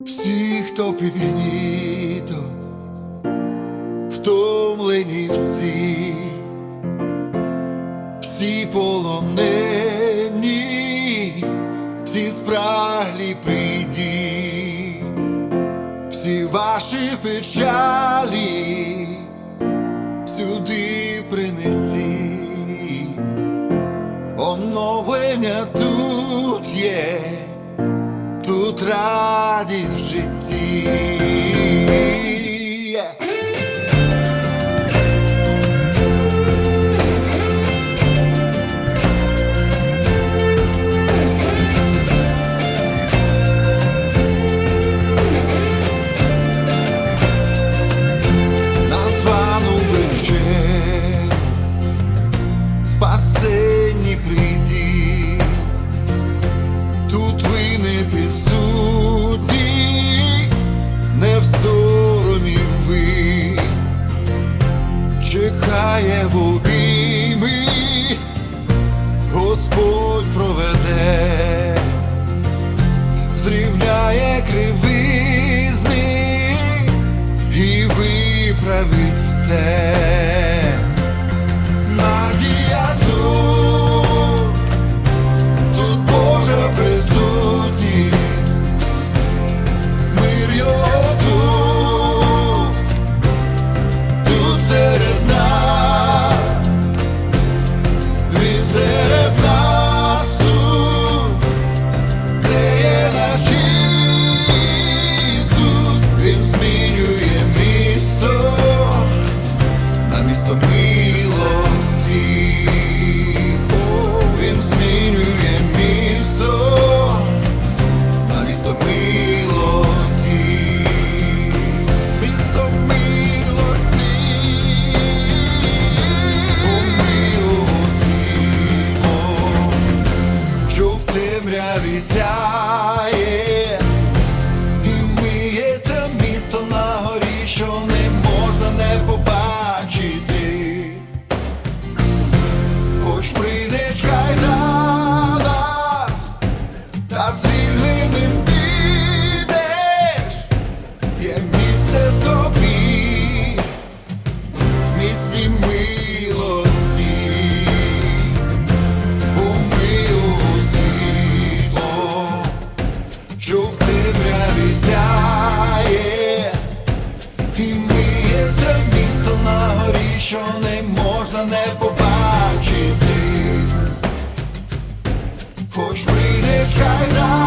Всі, хто під гнітом, втомлені всі, всі полонені, всі спраглі прийді, всі ваші печалі сюди принесі, оновлення тут є тут радість в житті. сяє в обійми, Господь проведе, зрівняє кривизни і виправить все. що не можна не побачити, хоч прийдеш хай.